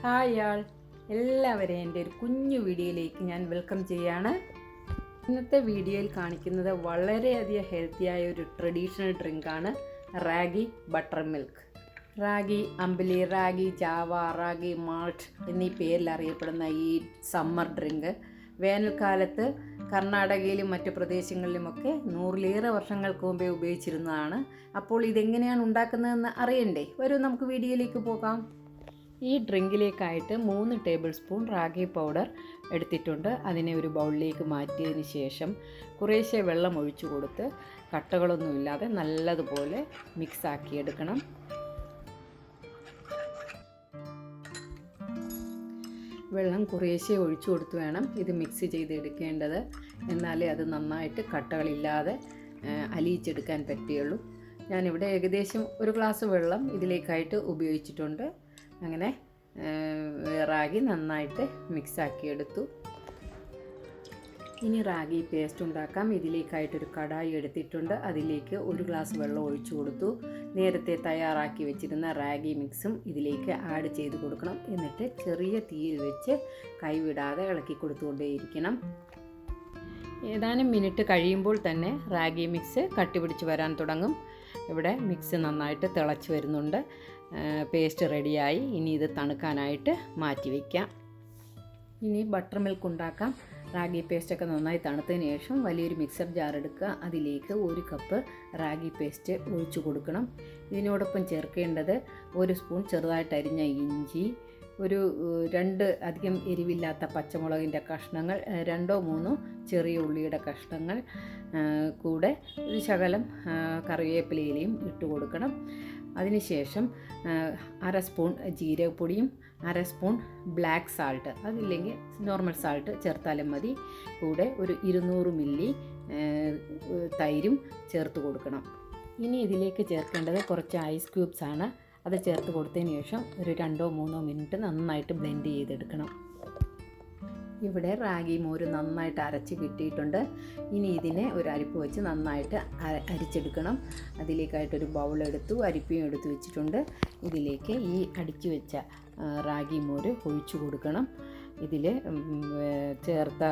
Hi ആൾ. എല്ലാവരെയും എന്റെ ഒരു കുഞ്ഞു വീഡിയോയിലേക്ക് ഞാൻ വെൽക്കം ചെയ്യാണ്. ഇന്നത്തെ വീഡിയോയിൽ കാണിക്കുന്നത് വളരെയധികം ഹെൽത്തിയായ ഒരു ട്രഡീഷണൽ ഡ്രിങ്കാണ് ragi buttermilk ragi ambali ragi java ragi malt എന്നീ പേരിൽ അറിയപ്പെടുന്ന ഈ സമ്മർ ഡ്രിങ്ക് വേനൽക്കാലത്ത് കർണാടകയിലും മറ്റു പ്രദേശങ്ങളിലുമൊക്കെ നൂറിലേറെ വർഷങ്ങൾക്ക് മുമ്പേ ഉപയോഗിച്ചിരുന്നതാണ്. അപ്പോൾ ഇതെങ്ങനെയാണ് ഉണ്ടാക്കുന്നതെന്ന് അറിയണ്ടേ? വരൂ നമുക്ക് വീഡിയോയിലേക്ക് പോകാം. ഈ ഡ്രിങ്കിലേക്കായിട്ട് മൂന്ന് ടേബിൾ സ്പൂൺ റാഗി പൗഡർ എടുത്തിട്ടുണ്ട്. അതിനെ ഒരു ബൗളിലേക്ക് മാറ്റിയതിന് ശേഷം കുറേശ്ശെ വെള്ളം ഒഴിച്ചു കൊടുത്ത് കട്ടകളൊന്നുമില്ലാതെ നല്ലതുപോലെ മിക്സാക്കി എടുക്കണം. വെള്ളം കുറേശ്ശെ ഒഴിച്ചു കൊടുത്ത് വേണം ഇത് മിക്സ് ചെയ്ത് എടുക്കേണ്ടത്. എന്നാലേ അത് നന്നായിട്ട് കട്ടകളില്ലാതെ അലിയിച്ചെടുക്കാൻ പറ്റുകയുള്ളൂ. ഞാനിവിടെ ഏകദേശം ഒരു ഗ്ലാസ് വെള്ളം ഇതിലേക്കായിട്ട് ഉപയോഗിച്ചിട്ടുണ്ട്. അങ്ങനെ റാഗി നന്നായിട്ട് മിക്സാക്കിയെടുത്തു. ഇനി റാഗി പേസ്റ്റ് ഉണ്ടാക്കാം. ഇതിലേക്കായിട്ടൊരു കടായി എടുത്തിട്ടുണ്ട്. അതിലേക്ക് ഒരു ഗ്ലാസ് വെള്ളം ഒഴിച്ചു കൊടുത്തു. നേരത്തെ തയ്യാറാക്കി വെച്ചിരുന്ന റാഗി മിക്സും ഇതിലേക്ക് ആഡ് ചെയ്ത് കൊടുക്കണം. എന്നിട്ട് ചെറിയ തീയിൽ വെച്ച് കൈവിടാതെ ഇളക്കി കൊടുത്തുകൊണ്ടേയിരിക്കണം. ഏതാനും മിനിറ്റ് കഴിയുമ്പോൾ തന്നെ റാഗി മിക്സ് കട്ടിപിടിച്ച് വരാൻ തുടങ്ങും. ഇവിടെ മിക്സ് നന്നായിട്ട് തിളച്ച് വരുന്നുണ്ട്. പേസ്റ്റ് റെഡിയായി ഇനി ഇത് തണുക്കാനായിട്ട് മാറ്റി വയ്ക്കാം ഇനി ബട്ടർ മിൽക്ക് ഉണ്ടാക്കാം. റാഗി പേസ്റ്റൊക്കെ നന്നായി തണുത്തതിന് ശേഷം വലിയൊരു മിക്സർ ജാർ എടുക്കുക. അതിലേക്ക് ഒരു കപ്പ് റാഗി പേസ്റ്റ് ഒഴിച്ചു കൊടുക്കണം. ഇതിനോടൊപ്പം ചേർക്കേണ്ടത് ഒരു സ്പൂൺ ചെറുതായിട്ട് അരിഞ്ഞ ഇഞ്ചി ഒരു രണ്ട് അധികം എരിവില്ലാത്ത പച്ചമുളകിന്റെ കഷ്ണങ്ങൾ രണ്ടോ മൂന്നോ ചെറിയ ഉള്ളിയുടെ കഷ്ണങ്ങൾ കൂടെ ഒരു ശകലം കറിവേപ്പിലയിലയും ഇട്ട് കൊടുക്കണം. അതിനുശേഷം അര സ്പൂൺ ജീരകപ്പൊടിയും അര സ്പൂൺ ബ്ലാക്ക് സാൾട്ട് അതില്ലെങ്കിൽ നോർമൽ സാൾട്ട് ചേർത്താലും മതി. കൂടെ ഒരു ഇരുന്നൂറ് മില്ലി തൈരും ചേർത്ത് കൊടുക്കണം. ഇനി ഇതിലേക്ക് ചേർക്കേണ്ടത് കുറച്ച് ഐസ് ക്യൂബ്സ് ആണ് അത് ചേർത്ത് കൊടുത്തതിന് ശേഷം ഒരു രണ്ടോ മൂന്നോ മിനിറ്റ് നന്നായിട്ട് ബ്ലെൻഡ് ചെയ്തെടുക്കണം. ഇവിടെ റാഗി മോര് നന്നായിട്ട് അരച്ച് കിട്ടിയിട്ടുണ്ട്. ഇനി ഇതിനെ ഒരു അരിപ്പ് വെച്ച് നന്നായിട്ട് അരിച്ചെടുക്കണം. അതിലേക്കായിട്ടൊരു ബൗൾ എടുത്തു അരിപ്പയും എടുത്തു വെച്ചിട്ടുണ്ട്. ഇതിലേക്ക് ഈ അടിച്ചു വെച്ച റാഗി മോര് ഒഴിച്ചു കൊടുക്കണം. ഇതിൽ ചേർത്ത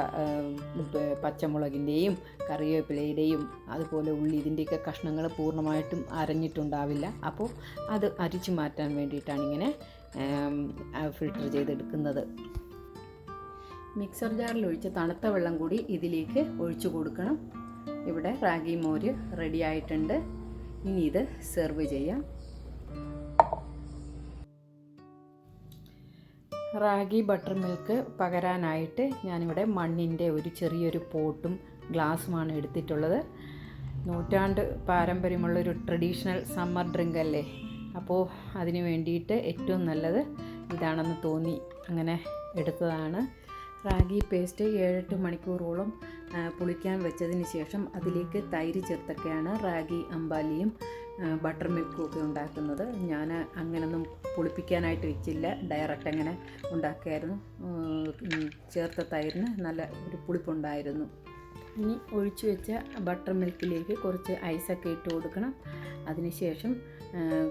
പച്ചമുളകിന്റെയും കറിവേപ്പിലയുടെയും അതുപോലെ ഉള്ളി ഇതിന്റെയൊക്കെ കഷ്ണങ്ങൾ പൂർണമായിട്ടും അരഞ്ഞിട്ടുണ്ടാവില്ല. അപ്പോൾ അത് അരിച്ചു മാറ്റാൻ വേണ്ടിയിട്ടാണ് ഇങ്ങനെ ഫിൽട്ടർ ചെയ്തെടുക്കുന്നത്. മിക്സർ ജാറിൽ ഒഴിച്ച് തണുത്ത വെള്ളം കൂടി ഇതിലേക്ക് ഒഴിച്ചു കൊടുക്കണം. ഇവിടെ റാഗി മോര് റെഡി ആയിട്ടുണ്ട്. ഇനി ഇത് സെർവ് ചെയ്യാം. റാഗി ബട്ടർ മിൽക്ക് പകരാനായിട്ട് ഞാനിവിടെ മണ്ണിന്റെ ഒരു ചെറിയൊരു പോട്ടും ഗ്ലാസ്സുമാണ് എടുത്തിട്ടുള്ളത്. നൂറ്റാണ്ട് പാരമ്പര്യമുള്ളൊരു ട്രഡീഷണൽ സമ്മർ ഡ്രിങ്ക് അല്ലേ അപ്പോൾ അതിന് വേണ്ടിയിട്ട് ഏറ്റവും നല്ലത് ഇതാണെന്ന് തോന്നി. അങ്ങനെ എടുത്തതാണ്. റാഗി പേസ്റ്റ് ഏഴെട്ട് മണിക്കൂറോളം പുളിക്കാൻ വെച്ചതിന് ശേഷം അതിലേക്ക് തൈര് ചേർത്തൊക്കെയാണ് റാഗി അമ്പാലിയും ബട്ടർ മിൽക്കും ഒക്കെ ഉണ്ടാക്കുന്നത്. ഞാൻ അങ്ങനൊന്നും പുളിപ്പിക്കാനായിട്ട് വെച്ചില്ല. ഡയറക്റ്റ് അങ്ങനെ ഉണ്ടാക്കിയായിരുന്നു. ചേർത്തത്തായിരുന്നു നല്ല ഒരു പുളിപ്പുണ്ടായിരുന്നു. ഇനി ഒഴിച്ചു വെച്ച ബട്ടർ മിൽക്കിലേക്ക് കുറച്ച് ഐസൊക്കെ ഇട്ട് കൊടുക്കണം. അതിനുശേഷം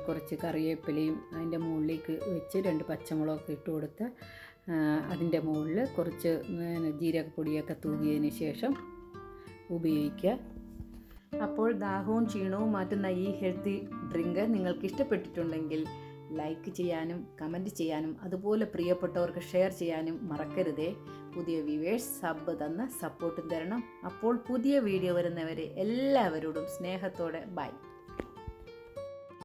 കുറച്ച് കറിവേപ്പിലയും അതിന്റെ മുകളിലേക്ക് വെച്ച് രണ്ട് പച്ചമുളകൊക്കെ ഇട്ട് കൊടുത്ത് അതിന്റെ മുകളിൽ കുറച്ച് ജീരകപ്പൊടിയൊക്കെ തൂകിയതിന് ശേഷം ഉപയോഗിക്കുക. അപ്പോൾ ദാഹവും ക്ഷീണവും മാറ്റുന്ന ഈ ഹെൽത്തി ഡ്രിങ്ക് നിങ്ങൾക്ക് ഇഷ്ടപ്പെട്ടിട്ടുണ്ടെങ്കിൽ ലൈക്ക് ചെയ്യാനും കമന്റ് ചെയ്യാനും അതുപോലെ പ്രിയപ്പെട്ടവർക്ക് ഷെയർ ചെയ്യാനും മറക്കരുതേ. പുതിയ വ്യൂവേഴ്സ് സബ് തന്ന് സപ്പോർട്ട് തരണം. അപ്പോൾ പുതിയ വീഡിയോ വരുന്നവരെ എല്ലാവരോടും സ്നേഹത്തോടെ ബൈ